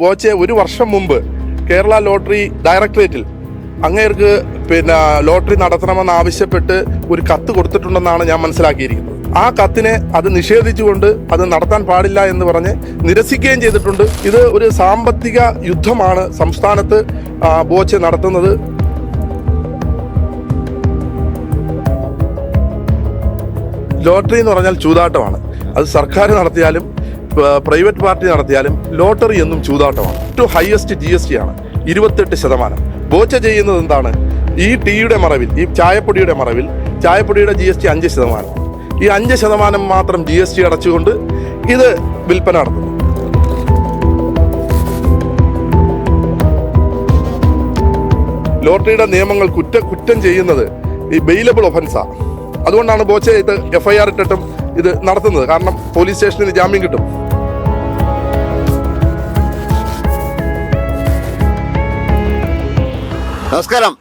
ബോച്ചെ ഒരു വർഷം മുമ്പ് കേരള ലോട്ടറി ഡയറക്ടറേറ്റിൽ അങ്ങേർക്ക് പിന്നെ ലോട്ടറി നടത്തണമെന്ന് ആവശ്യപ്പെട്ട് ഒരു കത്ത് കൊടുത്തിട്ടുണ്ടെന്നാണ് ഞാൻ മനസ്സിലാക്കിയിരിക്കുന്നത്. ആ കത്തിനെ അത് നിഷേധിച്ചുകൊണ്ട് അത് നടത്താൻ പാടില്ല എന്ന് പറഞ്ഞ് നിരസിക്കുകയും ചെയ്തിട്ടുണ്ട്. ഇത് ഒരു സാമ്പത്തിക യുദ്ധമാണ് സംസ്ഥാനത്ത് ബോച്ച നടത്തുന്നത്. ലോട്ടറി എന്ന് പറഞ്ഞാൽ ചൂതാട്ടമാണ്. അത് സർക്കാർ നടത്തിയാലും പ്രൈവറ്റ് പാർട്ടി നടത്തിയാലും ലോട്ടറി എന്നും ചൂതാട്ടമാണ്. ഏറ്റവും ഹയസ്റ്റ് ജി എസ് ടി ആണ്. ഇരുപത്തെട്ട് ശതമാനം. ബോച്ച ചെയ്യുന്നത് എന്താണ്? ഈ ടീയുടെ മറവിൽ ഈ ചായപ്പൊടിയുടെ മറവിൽ ചായപ്പൊടിയുടെ ജി എസ് ടി അഞ്ച് ശതമാനം. ഈ അഞ്ച് ശതമാനം മാത്രം ജി എസ് ടി അടച്ചുകൊണ്ട് ഇത് വിൽപ്പന നടത്തുന്നു. ലോട്ടറിയുടെ നിയമങ്ങൾ കുറ്റ കുറ്റം ചെയ്യുന്നത് ഈ ബെയിലബിൾ ഒഫൻസാണ് അതുകൊണ്ടാണ് ബോച്ച ഇത് എഫ് ഐ ആർ ഇട്ടിട്ടും ഇത് നടത്തുന്നത്. കാരണം പോലീസ് സ്റ്റേഷനിൽ ജാമ്യം കിട്ടും. നമസ്കാരം.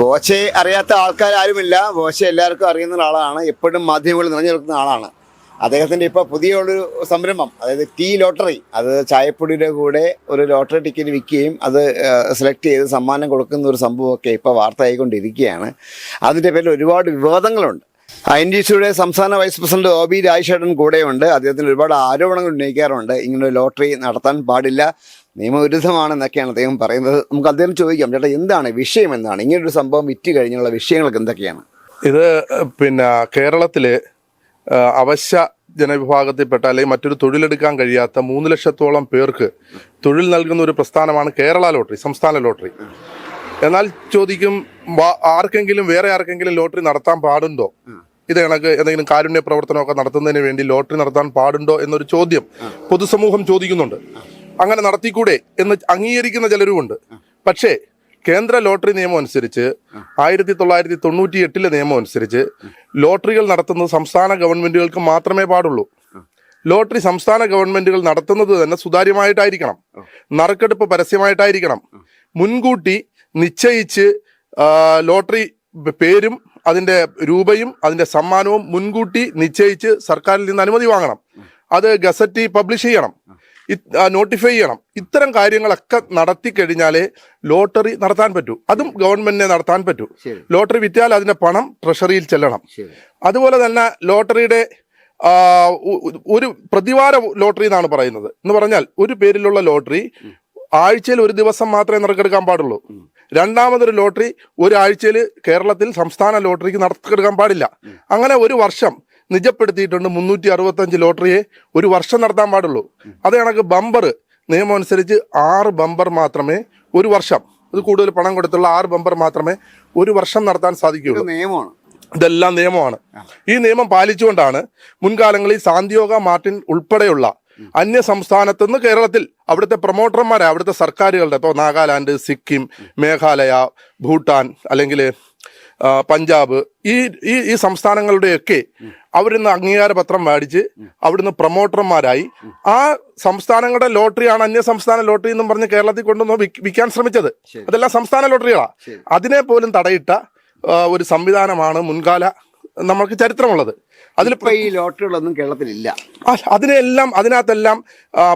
ബോച്ചയെ അറിയാത്ത ആൾക്കാർ ആരുമില്ല. എല്ലാവർക്കും അറിയുന്ന ഒരാളാണ്. എപ്പോഴും മാധ്യമങ്ങളിൽ നിറഞ്ഞു നിൽക്കുന്ന ആളാണ്. അദ്ദേഹത്തിന്റെ ഇപ്പോൾ പുതിയ ഒരു സംരംഭം അതായത് ടീ ലോട്ടറി. അത് ചായപ്പൊടിയുടെ കൂടെ ഒരു ലോട്ടറി ടിക്കറ്റ് വിൽക്കുകയും അത് സെലക്ട് ചെയ്ത് സമ്മാനം കൊടുക്കുന്ന ഒരു സംഭവമൊക്കെ ഇപ്പോൾ വാർത്തയായിക്കൊണ്ടിരിക്കുകയാണ് അതിന്റെ പേരിൽ ഒരുപാട് വിവാദങ്ങളുണ്ട്. ഐ എൻ സംസ്ഥാന vice president O B Rajasekharan കൂടെയുണ്ട്. അദ്ദേഹത്തിന് ഒരുപാട് ആരോപണങ്ങൾ ഉന്നയിക്കാറുണ്ട്. ഇങ്ങനെ ലോട്ടറി നടത്താൻ പാടില്ല. നിയമവിരുദ്ധമാണെന്നൊക്കെയാണ് അദ്ദേഹം പറയുന്നത്. നമുക്ക് അദ്ദേഹം ചോദിക്കാം ചേട്ടാ എന്താണ് വിഷയം എന്താണ്? ഇങ്ങനൊരു സംഭവം വിറ്റ് കഴിഞ്ഞുള്ള വിഷയങ്ങളൊക്കെ എന്തൊക്കെയാണ്? ഇത് പിന്നെ കേരളത്തിൽ ആ, അവശ്യ ജനവിഭാഗത്തിൽപ്പെട്ട അല്ലെങ്കിൽ മറ്റൊരു തൊഴിലെടുക്കാൻ കഴിയാത്ത മൂന്ന് ലക്ഷത്തോളം പേർക്ക് തൊഴിൽ നൽകുന്ന ഒരു പ്രസ്ഥാനമാണ് കേരള ലോട്ടറി സംസ്ഥാന ലോട്ടറി. എന്നാൽ ചോദിക്കും ആർക്കെങ്കിലും വേറെ ആർക്കെങ്കിലും ലോട്ടറി നടത്താൻ പാടുണ്ടോ? ഇത് കണക്ക് എന്തെങ്കിലും കാരുണ്യ പ്രവർത്തനമൊക്കെ നടത്തുന്നതിന് വേണ്ടി ലോട്ടറി നടത്താൻ പാടുണ്ടോ എന്നൊരു ചോദ്യം പൊതുസമൂഹം ചോദിക്കുന്നുണ്ട്. അങ്ങനെ നടത്തിക്കൂടെ എന്ന് അംഗീകരിക്കുന്ന ചിലരുമുണ്ട്. പക്ഷേ കേന്ദ്ര ലോട്ടറി നിയമം അനുസരിച്ച് ആയിരത്തി തൊള്ളായിരത്തി തൊണ്ണൂറ്റി എട്ടിലെ നിയമം അനുസരിച്ച് ലോട്ടറികൾ നടത്തുന്നത് സംസ്ഥാന ഗവൺമെന്റുകൾക്ക് മാത്രമേ പാടുള്ളൂ. ലോട്ടറി സംസ്ഥാന ഗവൺമെന്റുകൾ നടത്തുന്നത് തന്നെ സുതാര്യമായിട്ടായിരിക്കണം. നറുക്കെടുപ്പ് പരസ്യമായിട്ടായിരിക്കണം. മുൻകൂട്ടി നിശ്ചയിച്ച് ലോട്ടറി പേരും അതിന്റെ രൂപയും അതിന്റെ സമ്മാനവും മുൻകൂട്ടി നിശ്ചയിച്ച് സർക്കാരിൽ നിന്ന് അനുമതി വാങ്ങണം. അത് ഗസറ്റി പബ്ലിഷ് ചെയ്യണം. നോട്ടിഫൈ ചെയ്യണം. ഇത്തരം കാര്യങ്ങളൊക്കെ നടത്തി കഴിഞ്ഞാലേ ലോട്ടറി നടത്താൻ പറ്റൂ. അതും ഗവൺമെന്റിനെ നടത്താൻ പറ്റൂ. ലോട്ടറി വിറ്റാൽ അതിന്റെ പണം ട്രഷറിയിൽ ചെല്ലണം. അതുപോലെ തന്നെ ലോട്ടറിയുടെ ഒരു പ്രതിവാര ലോട്ടറി എന്നാണ് പറയുന്നത്. എന്ന് പറഞ്ഞാൽ ഒരു പേരിലുള്ള ലോട്ടറി ആഴ്ചയിൽ ഒരു ദിവസം മാത്രമേ നറുക്കെടുക്കാൻ പാടുള്ളൂ. രണ്ടാമതൊരു ലോട്ടറി ഒരാഴ്ചയിൽ കേരളത്തിൽ സംസ്ഥാന ലോട്ടറിക്ക് നറുക്കെടുക്കാൻ പാടില്ല. അങ്ങനെ ഒരു വർഷം നിജപ്പെടുത്തിയിട്ടുണ്ട് മുന്നൂറ്റി അറുപത്തഞ്ച് ലോട്ടറിയെ ഒരു വർഷം നടത്താൻ പാടുള്ളൂ. അത് കണക്ക് ബമ്പർ നിയമം അനുസരിച്ച് ആറ് ബമ്പർ മാത്രമേ ഒരു വർഷം ഇത് കൂടുതൽ പണം കൊടുത്തുള്ള ആറ് ബമ്പർ മാത്രമേ ഒരു വർഷം നടത്താൻ സാധിക്കുകയുള്ളൂ. നിയമമാണ്. ഇതെല്ലാം നിയമമാണ്. ഈ നിയമം പാലിച്ചുകൊണ്ടാണ് മുൻകാലങ്ങളിൽ സാന്തിയോഗ മാർട്ടിൻ ഉൾപ്പെടെയുള്ള അന്യ സംസ്ഥാനത്ത് നിന്ന് കേരളത്തിൽ അവിടുത്തെ പ്രൊമോട്ടർമാരെ അവിടുത്തെ സർക്കാരുകളുടെ ഇപ്പോൾ നാഗാലാൻഡ് സിക്കിം മേഘാലയ ഭൂട്ടാൻ അല്ലെങ്കിൽ പഞ്ചാബ് ഈ ഈ ഈ സംസ്ഥാനങ്ങളുടെയൊക്കെ അവിടുന്ന് അംഗീകാരപത്രം മേടിച്ച് അവിടുന്ന് പ്രൊമോട്ടർമാരായി ആ സംസ്ഥാനങ്ങളുടെ ലോട്ടറിയാണ് അന്യ സംസ്ഥാന ലോട്ടറി എന്നും പറഞ്ഞ് കേരളത്തിൽ കൊണ്ടുവന്ന് വിൽക്കാൻ ശ്രമിച്ചത്. അതെല്ലാം സംസ്ഥാന ലോട്ടറികളാണ് ശരി. അതിനെ പോലും തടയിട്ട ഒരു സംവിധാനമാണ് മുൻകാല നമ്മൾക്ക് ചരിത്രമുള്ളത്. അതിൽ ഇപ്പൊ ഈ ലോട്ടറികളൊന്നും കേരളത്തിലില്ല. അതിനെല്ലാം അതിനകത്തെല്ലാം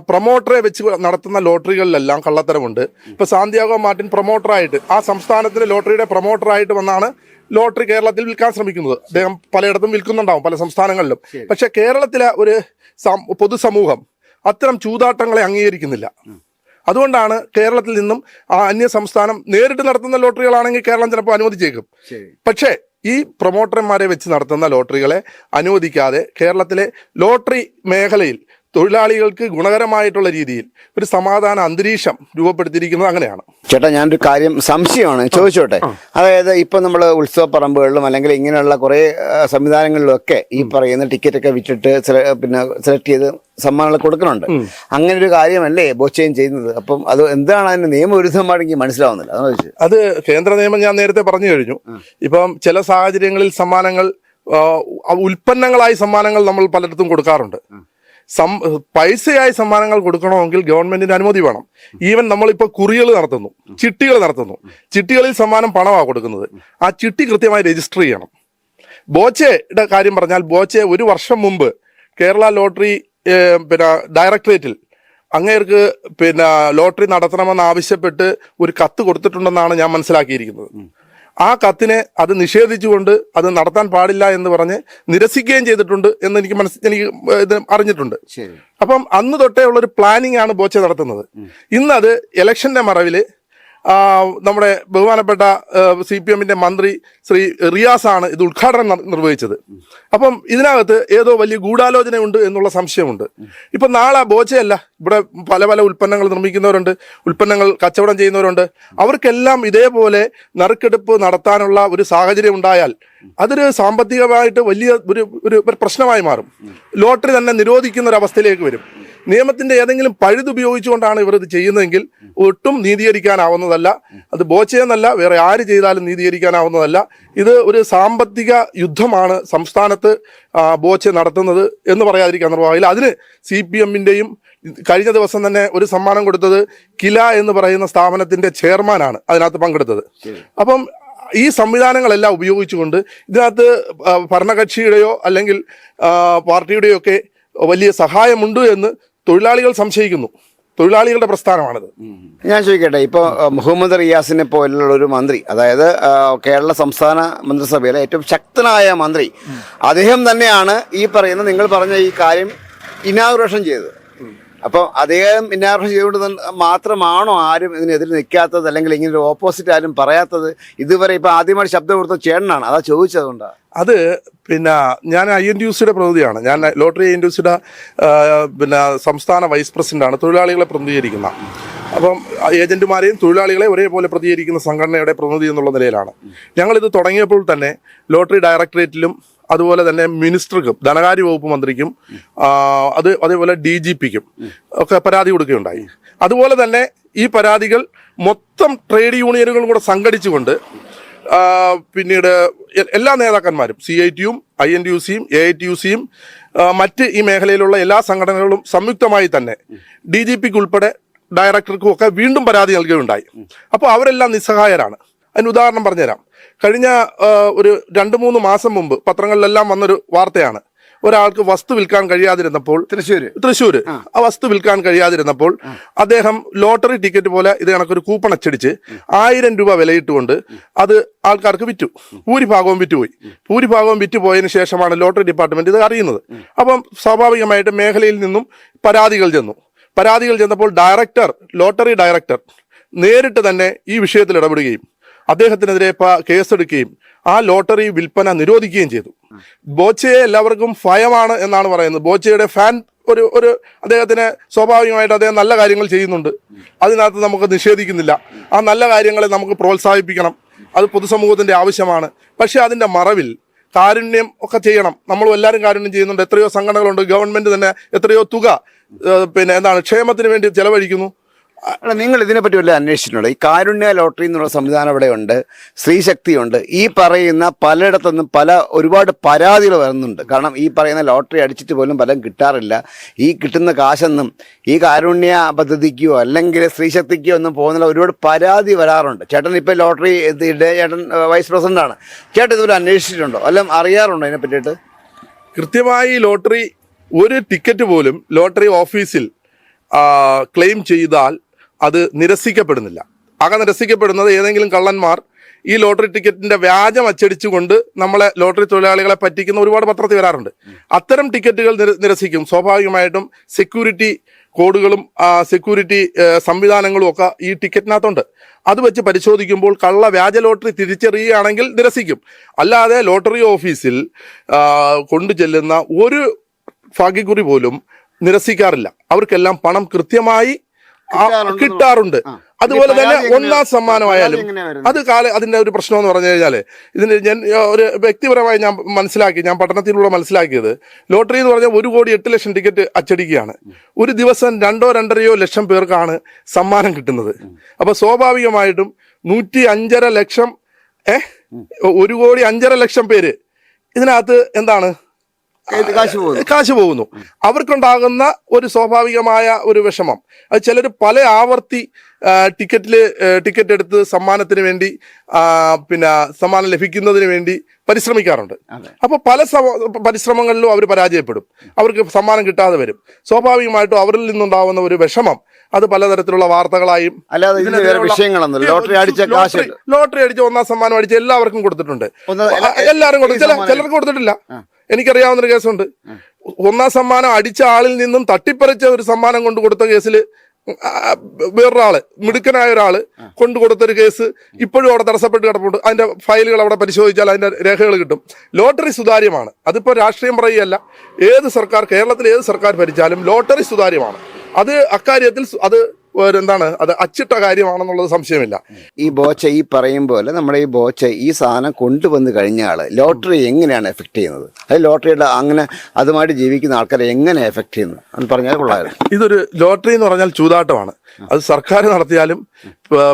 പ്രൊമോട്ടറെ വെച്ച് നടത്തുന്ന ലോട്ടറികളിലെല്ലാം കള്ളത്തരമുണ്ട്. ഇപ്പൊ സാന്തിയാഗോ മാർട്ടിൻ പ്രൊമോട്ടറായിട്ട് ആ സംസ്ഥാനത്തിന്റെ ലോട്ടറിയുടെ പ്രൊമോട്ടറായിട്ട് വന്നാണ് ലോട്ടറി കേരളത്തിൽ വിൽക്കാൻ ശ്രമിക്കുന്നത്. അദ്ദേഹം പലയിടത്തും വിൽക്കുന്നുണ്ടാവും പല സംസ്ഥാനങ്ങളിലും. പക്ഷെ കേരളത്തിലെ ഒരു പൊതുസമൂഹം അത്തരം ചൂതാട്ടങ്ങളെ അംഗീകരിക്കുന്നില്ല. അതുകൊണ്ടാണ് കേരളത്തിൽ നിന്നും ആ അന്യ സംസ്ഥാനം നേരിട്ട് നടത്തുന്ന ലോട്ടറികളാണെങ്കിൽ കേരളം ചിലപ്പോൾ അനുവദിച്ചേക്കും. പക്ഷേ ഈ പ്രൊമോട്ടർമാരെ വെച്ച് നടത്തുന്ന ലോട്ടറികളെ അനുവദിക്കാതെ കേരളത്തിലെ ലോട്ടറി മേഖലയിൽ തൊഴിലാളികൾക്ക് ഗുണകരമായിട്ടുള്ള രീതിയിൽ ഒരു സമാധാന അന്തരീക്ഷം രൂപപ്പെടുത്തിയിരിക്കുന്നത് അങ്ങനെയാണ്. ചേട്ടാ ഞാനൊരു കാര്യം സംശയമാണ്. ചോദിച്ചോട്ടെ? അതായത് ഇപ്പം നമ്മൾ ഉത്സവ പറമ്പുകളിലും അല്ലെങ്കിൽ ഇങ്ങനെയുള്ള കുറേ സംവിധാനങ്ങളിലൊക്കെ സംവിധാനങ്ങളിലും ഒക്കെ ഈ പറയുന്ന ടിക്കറ്റ് ഒക്കെ വിറ്റിട്ട് പിന്നെ സെലക്ട് ചെയ്ത് സമ്മാനങ്ങൾ കൊടുക്കുന്നുണ്ട്. അങ്ങനെ ഒരു കാര്യമല്ലേ ബോച്ചയും ചെയ്യുന്നത്? അപ്പം അത് എന്താണ് അതിന് നിയമവിരുദ്ധമാണെങ്കിൽ മനസ്സിലാവുന്നില്ല. അത് കേന്ദ്ര നിയമം ഞാൻ നേരത്തെ പറഞ്ഞു കഴിഞ്ഞു. ഇപ്പം ചില സാഹചര്യങ്ങളിൽ സമ്മാനങ്ങൾ ഉൽപ്പന്നങ്ങളായി സമ്മാനങ്ങൾ നമ്മൾ പലയിടത്തും കൊടുക്കാറുണ്ട്. സം പൈസയായി സമ്മാനങ്ങൾ കൊടുക്കണമെങ്കിൽ ഗവൺമെന്റിന്റെ അനുമതി വേണം. ഈവൻ നമ്മളിപ്പോൾ കുറികൾ നടത്തുന്നു ചിട്ടികൾ നടത്തുന്നു. ചിട്ടികളിൽ സമ്മാനം പണമാണ് കൊടുക്കുന്നത്. ആ ചിട്ടി കൃത്യമായി രജിസ്റ്റർ ചെയ്യണം. ബോച്ചയുടെ കാര്യം പറഞ്ഞാൽ ബോച്ചെ ഒരു വർഷം മുമ്പ് കേരള ലോട്ടറി പിന്നെ ഡയറക്ടറേറ്റിൽ അങ്ങേർക്ക് പിന്നെ ലോട്ടറി നടത്തണമെന്ന് ആവശ്യപ്പെട്ട് ഒരു കത്ത് കൊടുത്തിട്ടുണ്ടെന്നാണ് ഞാൻ മനസ്സിലാക്കിയിരിക്കുന്നത്. ആ കത്തിനെ അത് നിഷേധിച്ചുകൊണ്ട് അത് നടത്താൻ പാടില്ല എന്ന് പറഞ്ഞ് നിരസിക്കുകയും ചെയ്തിട്ടുണ്ട് എന്ന് എനിക്ക് മനസ്സിൽ എനിക്ക് ഇത് അറിഞ്ഞിട്ടുണ്ട്. അപ്പം അന്ന് തൊട്ടേ ഉള്ളൊരു പ്ലാനിംഗ് ആണ് ബോച്ച നടത്തുന്നത്. ഇന്നത് അത് ഇലക്ഷന്റെ മറവിൽ നമ്മുടെ ബഹുമാനപ്പെട്ട സി പി എമ്മിന്റെ മന്ത്രി ശ്രീ റിയാസാണ് ഇത് ഉദ്ഘാടനം നിർവഹിച്ചത്. അപ്പം ഇതിനകത്ത് ഏതോ വലിയ ഗൂഢാലോചനയുണ്ട് എന്നുള്ള സംശയമുണ്ട്. ഇപ്പൊ നാളെ ബോച്ചയല്ല ഇവിടെ പല പല ഉൽപ്പന്നങ്ങൾ നിർമ്മിക്കുന്നവരുണ്ട് ഉൽപ്പന്നങ്ങൾ കച്ചവടം ചെയ്യുന്നവരുണ്ട്. അവർക്കെല്ലാം ഇതേപോലെ നറുക്കെടുപ്പ് നടത്താനുള്ള ഒരു സാഹചര്യം ഉണ്ടായാൽ അതൊരു സാമ്പത്തികമായിട്ട് വലിയ ഒരു ഒരു പ്രശ്നമായി മാറും. ലോട്ടറി തന്നെ നിരോധിക്കുന്ന ഒരു അവസ്ഥയിലേക്ക് വരും. നിയമത്തിന്റെ ഏതെങ്കിലും പഴുത് ഉപയോഗിച്ചുകൊണ്ടാണ് ഇവർ ഇത് ചെയ്യുന്നതെങ്കിൽ ഒട്ടും നീതീകരിക്കാനാവുന്നതല്ല. അത് ബോച്ചയെന്നല്ല വേറെ ആര് ചെയ്താലും നീതീകരിക്കാനാവുന്നതല്ല. ഇത് ഒരു സാമ്പത്തിക യുദ്ധമാണ് സംസ്ഥാനത്ത് ബോച്ച നടത്തുന്നത് എന്ന് പറയാതിരിക്കാൻ നിർവാഹമില്ല. അതിന് സി പി എമ്മിന്റെയും കഴിഞ്ഞ ദിവസം തന്നെ ഒരു സമ്മാനം കൊടുത്തത് കില എന്ന് പറയുന്ന സ്ഥാപനത്തിന്റെ ചെയർമാനാണ് അതിനകത്ത് പങ്കെടുത്തത്. അപ്പം ഈ സംവിധാനങ്ങളെല്ലാം ഉപയോഗിച്ചുകൊണ്ട് ഇതിനകത്ത് ഭരണകക്ഷിയുടെയോ അല്ലെങ്കിൽ പാർട്ടിയുടെയോ ഒക്കെ വലിയ സഹായമുണ്ട് എന്ന് തൊഴിലാളികൾ സംശയിക്കുന്നു. തൊഴിലാളികളുടെ പ്രസ്ഥാനമാണിത്. ഞാൻ ചോദിക്കട്ടെ ഇപ്പോൾ മുഹമ്മദ് റിയാസിനെ പോലുള്ള ഒരു മന്ത്രി അതായത് കേരള സംസ്ഥാന മന്ത്രിസഭയിലെ ഏറ്റവും ശക്തനായ മന്ത്രി അദ്ദേഹം തന്നെയാണ് ഈ പറയുന്ന നിങ്ങൾ പറഞ്ഞ ഈ കാര്യം ഇനാഗുറേഷൻ ചെയ്തത്. അപ്പോൾ അദ്ദേഹം ഇനാഗുറേഷൻ ചെയ്തുകൊണ്ട് മാത്രമാണോ ആരും ഇതിനെതിരെ നിൽക്കാത്തത്? അല്ലെങ്കിൽ ഇങ്ങനെ ഓപ്പോസിറ്റ് ആരും പറയാത്തത്? ഇതുവരെ ഇപ്പോൾ ആദ്യമായിട്ട് ശബ്ദം കൊടുത്ത ചേട്ടനാണ്. അതാ ചോദിച്ചതുകൊണ്ടാണ് അത് പിന്നെ ഞാൻ ഐ എൻ ടി യു സിയുടെ പ്രതിനിധിയാണ്. ഞാൻ lottery I N T U സിയുടെ പിന്നെ സംസ്ഥാന വൈസ് പ്രസിഡന്റാണ്. തൊഴിലാളികളെ പ്രതിനിധീകരിക്കുന്ന. അപ്പം ഏജന്റുമാരെയും തൊഴിലാളികളെ ഒരേപോലെ പ്രതികരിക്കുന്ന സംഘടനയുടെ പ്രതിനിധി എന്നുള്ള നിലയിലാണ്. ഞങ്ങളിത് തുടങ്ങിയപ്പോൾ തന്നെ ലോട്ടറി ഡയറക്ടറേറ്റിലും അതുപോലെ തന്നെ മിനിസ്റ്റർക്കും ധനകാര്യ വകുപ്പ് മന്ത്രിക്കും അത് അതേപോലെ ഡി ജി പിക്കും ഒക്കെ പരാതി കൊടുക്കുകയുണ്ടായി. അതുപോലെ തന്നെ ഈ പരാതികൾ മൊത്തം ട്രേഡ് യൂണിയനുകളും കൂടെ സംഘടിച്ചുകൊണ്ട് പിന്നീട് എല്ലാ നേതാക്കന്മാരും സി ഐ ടിയും ഐ എൻ ടി യു സിയും എ ഐ ടി യു സിയും മറ്റ് ഈ മേഖലയിലുള്ള എല്ലാ സംഘടനകളും സംയുക്തമായി തന്നെ ഡി ജി പിക്ക് ഉൾപ്പെടെ ഡയറക്ടർക്കും ഒക്കെ വീണ്ടും പരാതി നൽകുകയുണ്ടായി. അപ്പോൾ അവരെല്ലാം നിസ്സഹായരാണ്. അതിന് ഉദാഹരണം പറഞ്ഞുതരാം. കഴിഞ്ഞ ഒരു രണ്ട് മൂന്ന് മാസം മുമ്പ് പത്രങ്ങളിലെല്ലാം വന്നൊരു വാർത്തയാണ്. ഒരാൾക്ക് വസ്തു വിൽക്കാൻ കഴിയാതിരുന്നപ്പോൾ തൃശ്ശൂർ തൃശ്ശൂർ ആ. വസ്തു വിൽക്കാൻ കഴിയാതിരുന്നപ്പോൾ അദ്ദേഹം ലോട്ടറി ടിക്കറ്റ് പോലെ ഇത് കണക്കൊരു കൂപ്പൺ അച്ചടിച്ച് ആയിരം രൂപ വിലയിട്ടുകൊണ്ട് അത് ആൾക്കാർക്ക് വിറ്റു. ഭൂരിഭാഗവും വിറ്റുപോയി. ഭൂരിഭാഗവും വിറ്റുപോയതിനു ശേഷമാണ് ലോട്ടറി ഡിപ്പാർട്ട്മെന്റ് ഇത് അറിയുന്നത്. അപ്പം സ്വാഭാവികമായിട്ട് മേഖലയിൽ നിന്നും പരാതികൾ ചെന്നു. പരാതികൾ ചെന്നപ്പോൾ ഡയറക്ടർ ലോട്ടറി ഡയറക്ടർ നേരിട്ട് തന്നെ ഈ വിഷയത്തിൽ ഇടപെടുകയും അദ്ദേഹത്തിനെതിരെ കേസെടുക്കുകയും ആ ലോട്ടറി വിൽപ്പന നിരോധിക്കുകയും ചെയ്തു. ബോച്ചയെ എല്ലാവർക്കും ഭയമാണ് എന്നാണ് പറയുന്നത്. ബോച്ചയുടെ ഫാൻ ഒരു ഒരു അദ്ദേഹത്തിന് സ്വാഭാവികമായിട്ട് അദ്ദേഹം നല്ല കാര്യങ്ങൾ ചെയ്യുന്നുണ്ട്. അതിനകത്ത് നമുക്ക് നിഷേധിക്കുന്നില്ല. ആ നല്ല കാര്യങ്ങളെ നമുക്ക് പ്രോത്സാഹിപ്പിക്കണം. അത് പൊതുസമൂഹത്തിന്റെ ആവശ്യമാണ്. പക്ഷേ അതിന്റെ മറവിൽ കാരുണ്യം ഒക്കെ ചെയ്യണം. നമ്മൾ എല്ലാവരും കാരുണ്യം ചെയ്യുന്നുണ്ട്. എത്രയോ സംഘടനകളുണ്ട്. ഗവൺമെന്റ് തന്നെ എത്രയോ തുക പിന്നെ എന്താണ് ക്ഷേമത്തിന് വേണ്ടി ചെലവഴിക്കുന്നു. അല്ല നിങ്ങൾ ഇതിനെപ്പറ്റി വല്ല അന്വേഷിച്ചിട്ടുണ്ടോ? ഈ കാരുണ്യ ലോട്ടറി എന്നുള്ള സംവിധാനം ഇവിടെ ഉണ്ട് സ്ത്രീശക്തിയുണ്ട് ഈ പറയുന്ന പലയിടത്തുനിന്നും പല ഒരുപാട് പരാതികൾ വരുന്നുണ്ട്. കാരണം ഈ പറയുന്ന ലോട്ടറി അടിച്ചിട്ട് പോലും പലരും കിട്ടാറില്ല. ഈ കിട്ടുന്ന കാശൊന്നും ഈ കാരുണ്യ പദ്ധതിക്കോ അല്ലെങ്കിൽ സ്ത്രീശക്തിക്കോ ഒന്നും പോകുന്നില്ല ഒരുപാട് പരാതി വരാറുണ്ട്. ചേട്ടൻ ഇപ്പോൾ ലോട്ടറി ചേട്ടൻ വൈസ് പ്രസിഡന്റാണ് ചേട്ടൻ ഇതുപോലെ അന്വേഷിച്ചിട്ടുണ്ടോ? അല്ല അറിയാറുണ്ടോ ഇതിനെ പറ്റിയിട്ട് കൃത്യമായി ലോട്ടറി ഒരു ടിക്കറ്റ് പോലും ലോട്ടറി ഓഫീസിൽ ക്ലെയിം ചെയ്താൽ അത് നിരസിക്കപ്പെടുന്നില്ല. ആകെ നിരസിക്കപ്പെടുന്നത് ഏതെങ്കിലും കള്ളന്മാർ ഈ ലോട്ടറി ടിക്കറ്റിന്റെ വ്യാജം അച്ചടിച്ചുകൊണ്ട് നമ്മളെ ലോട്ടറി തൊഴിലാളികളെ പറ്റിക്കുന്ന ഒരുപാട് പത്രത്തിൽ വരാറുണ്ട്. അത്തരം ടിക്കറ്റുകൾ നിരസിക്കും. സ്വാഭാവികമായിട്ടും സെക്യൂരിറ്റി കോഡുകളും സെക്യൂരിറ്റി സംവിധാനങ്ങളും ഒക്കെ ഈ ടിക്കറ്റിനകത്തുണ്ട്. അത് വെച്ച് പരിശോധിക്കുമ്പോൾ കള്ള വ്യാജ ലോട്ടറി തിരിച്ചറിയുകയാണെങ്കിൽ നിരസിക്കും. അല്ലാതെ ലോട്ടറി ഓഫീസിൽ കൊണ്ടു ചെല്ലുന്ന ഒരു ഭാഗ്യക്കുറി പോലും നിരസിക്കാറില്ല. അവർക്കെല്ലാം പണം കൃത്യമായി കിട്ടാറുണ്ട്. അതുപോലെ തന്നെ ഒന്നാം സമ്മാനമായാലും? അത് കാല അതിന്റെ ഒരു പ്രശ്നം എന്ന് പറഞ്ഞു കഴിഞ്ഞാൽ ഇതിന് ഞാൻ ഒരു വ്യക്തിപരമായി ഞാൻ മനസ്സിലാക്കി ഞാൻ പഠനത്തിലൂടെ മനസ്സിലാക്കിയത് ലോട്ടറി എന്ന് പറഞ്ഞാൽ ഒരു കോടി എട്ട് ലക്ഷം ടിക്കറ്റ് അച്ചടിക്കുകയാണ്. ഒരു ദിവസം രണ്ടോ രണ്ടരയോ ലക്ഷം പേർക്കാണ് സമ്മാനം കിട്ടുന്നത്. അപ്പൊ സ്വാഭാവികമായിട്ടും നൂറ്റി അഞ്ചര ലക്ഷം ഏഹ് ഒരു കോടി അഞ്ചര ലക്ഷം പേര് ഇതിനകത്ത് എന്താണ്? കാശ് പോകുന്നു. കാശ് പോകുന്നു. അവർക്കുണ്ടാകുന്ന ഒരു സ്വാഭാവികമായ ഒരു വിഷമം. അത് ചിലർ പല ആവർത്തി ടിക്കറ്റിൽ ടിക്കറ്റ് എടുത്ത് സമ്മാനത്തിന് വേണ്ടി പിന്നെ സമ്മാനം ലഭിക്കുന്നതിന് വേണ്ടി പരിശ്രമിക്കാറുണ്ട്. അപ്പൊ അപ്പോൾ പല പരിശ്രമങ്ങളിലും അവർ പരാജയപ്പെടും. അവർക്ക് സമ്മാനം കിട്ടാതെ വരും. സ്വാഭാവികമായിട്ടും അവരിൽ നിന്നുണ്ടാവുന്ന ഒരു വിഷമം അത് പലതരത്തിലുള്ള വാർത്തകളായും അല്ലാതെ വിഷയങ്ങളൊന്നും ലോട്ടറി അടിച്ച കാശ്. ലോട്ടറി- അടിച്ച ഒന്നാം സമ്മാനം അടിച്ച എല്ലാവർക്കും കൊടുത്തിട്ടുണ്ട്. എല്ലാവരും കൊടുത്തു ചിലർക്ക് കൊടുത്തിട്ടില്ല. ആ. എനിക്കറിയാവുന്ന ഒരു കേസുണ്ട്. ഒന്നാം സമ്മാനം അടിച്ച ആളിൽ നിന്നും തട്ടിപ്പറിച്ച ഒരു സമ്മാനം കൊണ്ട് കൊടുത്ത കേസിൽ വേറൊരാൾ മിടുക്കനായ ഒരാൾ കൊണ്ടു കൊടുത്തൊരു കേസ് ഇപ്പോഴും അവിടെ തടസ്സപ്പെട്ട് കിടപ്പുണ്ട്. അതിന്റെ ഫയലുകൾ അവിടെ പരിശോധിച്ചാൽ അതിന്റെ രേഖകൾ കിട്ടും. ലോട്ടറി സുതാര്യമാണ്. അതിപ്പോ രാഷ്ട്രീയം പറയുകയല്ല. ഏത് സർക്കാർ കേരളത്തിൽ ഏത് സർക്കാർ ഭരിച്ചാലും ലോട്ടറി സുതാര്യമാണ്. അത് അക്കാര്യത്തിൽ അത് എന്താണ് അത് അച്ചിട്ട കാര്യമാണെന്നുള്ളത് സംശയമില്ല. ഈ ബോച്ച ഈ പറയും പോലെ നമ്മുടെ ഈ ബോച്ച ഈ സാധനം കൊണ്ടുവന്ന് കഴിഞ്ഞാൽ ലോട്ടറി എങ്ങനെയാണ് എഫക്ട് ചെയ്യുന്നത്? അത് ലോട്ടറിയുടെ അങ്ങനെ അതുമായിട്ട് ജീവിക്കുന്ന ആൾക്കാരെ എങ്ങനെ എഫക്ട് ചെയ്യുന്നു? എന്ന് പറഞ്ഞാൽ കൊള്ളായിരുന്നു ഇതൊരു ലോട്ടറി എന്ന് പറഞ്ഞാൽ ചൂതാട്ടമാണ്. അത് സർക്കാർ നടത്തിയാലും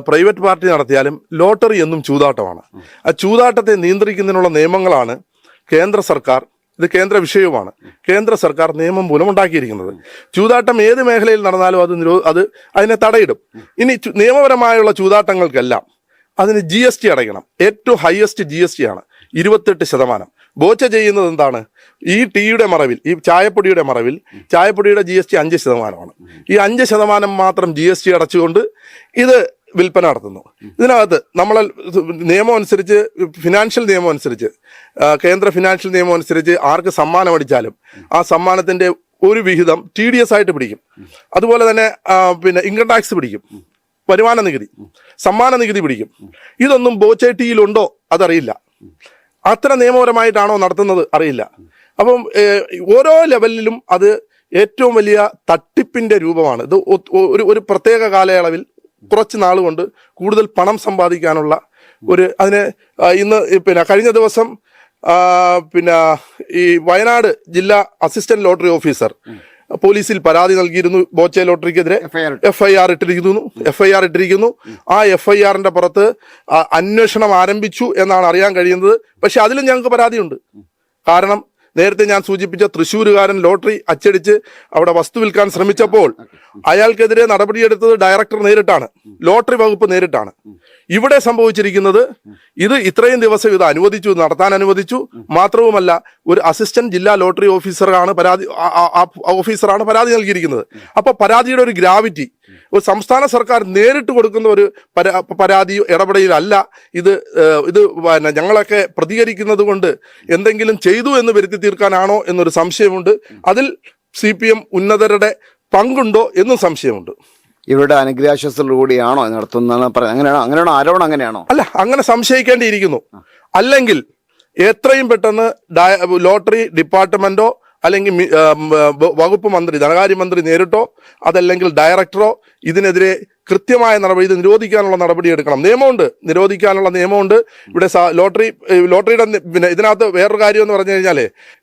പ്രൈവറ്റ് പാർട്ടി നടത്തിയാലും ലോട്ടറി എന്നും ചൂതാട്ടമാണ്. ആ ചൂതാട്ടത്തെ നിയന്ത്രിക്കുന്നതിനുള്ള നിയമങ്ങളാണ് കേന്ദ്ര സർക്കാർ ഇത് കേന്ദ്ര വിഷയവുമാണ്. കേന്ദ്ര സർക്കാർ നിയമം മൂലം ഉണ്ടാക്കിയിരിക്കുന്നത്. ചൂതാട്ടം ഏത് മേഖലയിൽ നടന്നാലും അത് നിരോ അത് അതിനെ തടയിടും. ഇനി നിയമപരമായുള്ള ചൂതാട്ടങ്ങൾക്കെല്ലാം അതിന് ജി എസ് ടി അടയ്ക്കണം. ഏറ്റവും ഹയസ്റ്റ് ജി എസ് ടി ആണ്. ഇരുപത്തെട്ട് ശതമാനം. ബോച്ച ചെയ്യുന്നത് എന്താണ്? ഈ ടീയുടെ മറവിൽ ഈ ചായപ്പൊടിയുടെ മറവിൽ ചായപ്പൊടിയുടെ ജി എസ് ടി അഞ്ച് ശതമാനമാണ്. ഈ അഞ്ച് ശതമാനം മാത്രം ജി എസ് ടി അടച്ചുകൊണ്ട് ഇത് വിൽപ്പന നടത്തുന്നു. ഇതിനകത്ത് നമ്മൾ നിയമം അനുസരിച്ച് ഫിനാൻഷ്യൽ നിയമം അനുസരിച്ച് കേന്ദ്ര ഫിനാൻഷ്യൽ നിയമം അനുസരിച്ച് ആർക്ക് സമ്മാനം അടിച്ചാലും ആ സമ്മാനത്തിന്റെ ഒരു വിഹിതം ടി ഡി എസ് ആയിട്ട് പിടിക്കും. അതുപോലെ തന്നെ പിന്നെ ഇൻകം ടാക്സ് പിടിക്കും. വരുമാന നികുതി സമ്മാന നികുതി പിടിക്കും. ഇതൊന്നും ബോച്ചേട്ടിയിലുണ്ടോ അതറിയില്ല. അത്ര നിയമപരമായിട്ടാണോ നടത്തുന്നത് അറിയില്ല. അപ്പം ഓരോ ലെവലിലും അത് ഏറ്റവും വലിയ തട്ടിപ്പിന്റെ രൂപമാണ്. ഇത് ഒരു ഒരു പ്രത്യേക കാലയളവിൽ കുറച്ച് നാൾ കൊണ്ട് കൂടുതൽ പണം സമ്പാദിക്കാനുള്ള ഒരു അതിന് ഇന്ന് പിന്നെ കഴിഞ്ഞ ദിവസം പിന്നെ ഈ വയനാട് ജില്ലാ അസിസ്റ്റന്റ് ലോട്ടറി ഓഫീസർ പോലീസിൽ പരാതി നൽകിയിരുന്നു. ബോച്ചെ ലോട്ടറിക്കെതിരെ FIR എഫ് ഐ ആർ ഇട്ടിരിക്കുന്നു. എഫ് ഐ ആർ ഇട്ടിരിക്കുന്നു. ആ എഫ് ഐ ആറിന്റെ പുറത്ത് അന്വേഷണം ആരംഭിച്ചു എന്നാണ് അറിയാൻ കഴിയുന്നത്. പക്ഷെ അതിലും ഞങ്ങൾക്ക് പരാതിയുണ്ട്. കാരണം നേരത്തെ ഞാൻ സൂചിപ്പിച്ച തൃശ്ശൂരുകാരൻ ലോട്ടറി അച്ചടിച്ച് അവിടെ വസ്തു വിൽക്കാൻ ശ്രമിച്ചപ്പോൾ അയാൾക്കെതിരെ നടപടിയെടുത്തത് ഡയറക്ടർ നേരിട്ടാണ് ലോട്ടറി വകുപ്പ് നേരിട്ടാണ് ഇവിടെ സംഭവിച്ചിരിക്കുന്നത് ഇത് ഇത്രയും ദിവസം ഇത് അനുവദിച്ചു നടത്താൻ അനുവദിച്ചു മാത്രവുമല്ല ഒരു അസിസ്റ്റന്റ് ജില്ലാ ലോട്ടറി ഓഫീസറാണ് പരാതി ഓഫീസറാണ് പരാതി നൽകിയിരിക്കുന്നത് അപ്പൊ പരാതിയുടെ ഒരു ഗ്രാവിറ്റി ഒരു സംസ്ഥാന സർക്കാർ നേരിട്ട് കൊടുക്കുന്ന ഒരു പരാ- പരാതി ഇടപെടലല്ല ഇത് ഇത് പിന്നെ ഞങ്ങളൊക്കെ പ്രതികരിക്കുന്നത് കൊണ്ട് എന്തെങ്കിലും ചെയ്തു എന്ന് വരുത്തി തീർക്കാനാണോ എന്നൊരു സംശയമുണ്ട്. അതിൽ സി പി എം ഉന്നതരുടെ പങ്കുണ്ടോ എന്നും സംശയമുണ്ട്. ഇവരുടെ അനുഗ്രഹാശ്വാസത്തിലൂടെയാണോ കൂടിയാണോ നടത്തുന്നതെന്ന് പറയാം അങ്ങനെയാണോ അങ്ങനെയാണോ ആരോപണം അങ്ങനെയാണോ? അല്ല അങ്ങനെ സംശയിക്കേണ്ടിയിരിക്കുന്നു. അല്ലെങ്കിൽ എത്രയും പെട്ടെന്ന് ലോട്ടറി ഡിപ്പാർട്ട്മെന്റോ അല്ലെങ്കിൽ വകുപ്പ് മന്ത്രി ധനകാര്യമന്ത്രി നേരിട്ടോ അതല്ലെങ്കിൽ ഡയറക്ടറോ ഇതിനെതിരെ കൃത്യമായ നടപടി ഇത് നിരോധിക്കാനുള്ള നടപടി എടുക്കണം. നിയമമുണ്ട്. നിരോധിക്കാനുള്ള നിയമമുണ്ട്. ഇവിടെ ലോട്ടറി ലോട്ടറിയുടെ പിന്നെ ഇതിനകത്ത് വേറൊരു കാര്യം എന്ന് പറഞ്ഞു കഴിഞ്ഞാൽ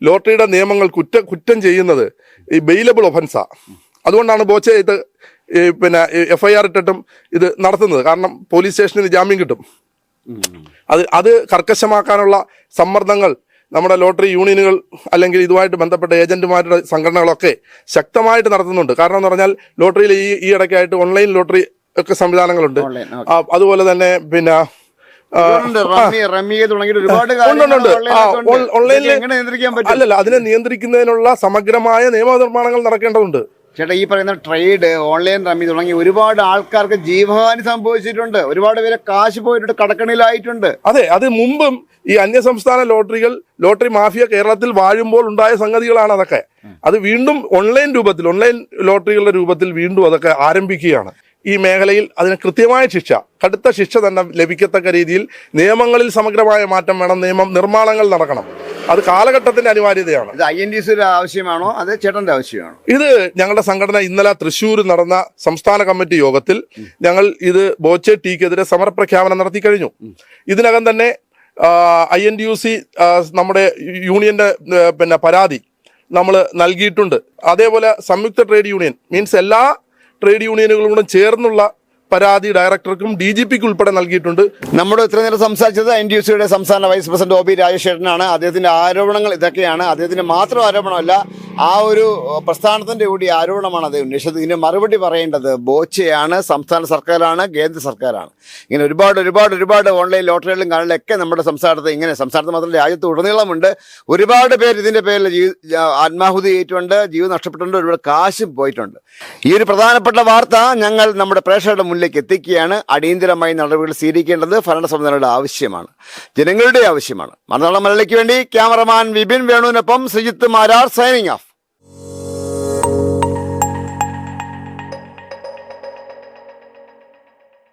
ലോട്ടറിയുടെ നിയമങ്ങൾ കുറ്റ കുറ്റം ചെയ്യുന്നത് ഈ ബെയിലബിൾ ഒഫൻസാ അതുകൊണ്ടാണ് ബോച്ചെ ഇത് പിന്നെ എഫ് ഐ ആർ ഇട്ടിട്ടും ഇത് നടത്തുന്നത്. കാരണം പോലീസ് സ്റ്റേഷനിൽ ജാമ്യം കിട്ടും. അത് അത് കർക്കശമാക്കാനുള്ള സമ്മർദ്ദങ്ങൾ നമ്മുടെ ലോട്ടറി യൂണിയനുകൾ അല്ലെങ്കിൽ ഇതുമായിട്ട് ബന്ധപ്പെട്ട ഏജന്റുമാരുടെ സംഘടനകളൊക്കെ ശക്തമായിട്ട് നടത്തുന്നുണ്ട്. കാരണം എന്ന് പറഞ്ഞാൽ ലോട്ടറിയിൽ ഈ ഈ ഇടയ്ക്കായിട്ട് ഓൺലൈൻ ലോട്ടറി ഒക്കെ സംവിധാനങ്ങളുണ്ട്. അതുപോലെ തന്നെ പിന്നെ അല്ലല്ല അതിനെ നിയന്ത്രിക്കുന്നതിനുള്ള സമഗ്രമായ നിയമനിർമ്മാണങ്ങൾ നടക്കേണ്ടതുണ്ട്. ചേട്ടാ ഈ പറയുന്ന ട്രേഡ് ഓൺലൈൻ റമ്മി തുടങ്ങി ഒരുപാട് ആൾക്കാർക്ക് ജീവഹാനി സംഭവിച്ചിട്ടുണ്ട്. ഒരുപാട് പേരെ കാശ് പോയിട്ട് കടക്കണിലായിട്ടുണ്ട് അതെ അത് മുമ്പും ഈ അന്യസംസ്ഥാന ലോട്ടറികൾ ലോട്ടറി മാഫിയ കേരളത്തിൽ വാഴുമ്പോൾ ഉണ്ടായ സംഗതികളാണ് അതൊക്കെ. അത് വീണ്ടും ഓൺലൈൻ രൂപത്തിൽ ഓൺലൈൻ ലോട്ടറികളുടെ രൂപത്തിൽ വീണ്ടും അതൊക്കെ ആരംഭിക്കുകയാണ്. ഈ മേഖലയിൽ അതിന് കൃത്യമായ ശിക്ഷ കടുത്ത ശിക്ഷ തന്നെ ലഭിക്കത്തക്ക രീതിയിൽ നിയമങ്ങളിൽ സമഗ്രമായ മാറ്റം വേണം നിയമം നിർമ്മാണങ്ങൾ നടക്കണം. അത് കാലഘട്ടത്തിന്റെ അനിവാര്യതയാണ്. ഇത് ഐ എൻ ഡി സിയുടെ ആവശ്യമാണോ? അത് ചേട്ടന്റെ ആവശ്യമാണോ? ഇത് ഞങ്ങളുടെ സംഘടന ഇന്നലെ തൃശ്ശൂർ നടന്ന സംസ്ഥാന കമ്മിറ്റി യോഗത്തിൽ ഞങ്ങൾ ഇത് ബോച്ചെ ടിക്കെതിരെ സമരപ്രഖ്യാപനം നടത്തി കഴിഞ്ഞു. ഇതിനകം തന്നെ I N D U C നമ്മുടെ യൂണിയന്റെ പിന്നെ പരാതി നമ്മൾ നൽകിയിട്ടുണ്ട്. അതേപോലെ സംയുക്ത ട്രേഡ് യൂണിയൻ മീൻസ് എല്ലാ ട്രേഡ് യൂണിയനുകളോടും ചേർന്നുള്ള പരാതി ഡയറക്ടർക്കും ഡി ജി പിക്ക് ഉൾപ്പെടെ നൽകിയിട്ടുണ്ട്. നമ്മുടെ ഇത്ര നേരം സംസാരിച്ചത് എൻ ഡി യു സിയുടെ സംസ്ഥാന വൈസ് പ്രസിഡന്റ് ഒ പി രാജശേഖരനാണ്. അദ്ദേഹത്തിന്റെ ആരോപണങ്ങൾ ഇതൊക്കെയാണ്. അദ്ദേഹത്തിന്റെ മാത്രം ആരോപണമല്ല ആ ഒരു പ്രസ്ഥാനത്തിന്റെ കൂടി ആരോപണമാണ് അദ്ദേഹം ഉന്നയിച്ചത്. ഇതിന് മറുപടി പറയേണ്ടത് ബോച്ചയാണ് സംസ്ഥാന സർക്കാരാണ് കേന്ദ്ര സർക്കാരാണ്. ഇങ്ങനെ ഒരുപാട് ഒരുപാട് ഒരുപാട് ഓൺലൈൻ ലോട്ടറികളിലും കാണലൊക്കെ നമ്മുടെ സംസ്ഥാനത്ത് ഇങ്ങനെ സംസ്ഥാനത്ത് മാത്രമല്ല രാജ്യത്ത് ഉടനീളമുണ്ട്. ഒരുപാട് പേര് ഇതിന്റെ പേരിൽ ജീ ആത്മാഹുതി ചെയ്തിട്ടുണ്ട് ജീവൻ നഷ്ടപ്പെട്ടിട്ടുണ്ട് ഒരുപാട് കാശും പോയിട്ടുണ്ട്. ഈ ഒരു പ്രധാനപ്പെട്ട വാർത്ത ഞങ്ങൾ നമ്മുടെ പ്രേക്ഷകരുടെ മുന്നിലേക്ക് എത്തിക്കുകയാണ്. അടിയന്തരമായി നടപടികൾ സ്വീകരിക്കേണ്ടത് ഭരണസമിതികളുടെ ആവശ്യമാണ്. ജനങ്ങളുടെ ആവശ്യമാണ്. മലയാളം മലയാളിക്ക് വേണ്ടി ക്യാമറമാൻ വിപിൻ വേണുവിനൊപ്പം ശ്രീജിത്ത് മാരാർ സൈനിങ് ഓഫ്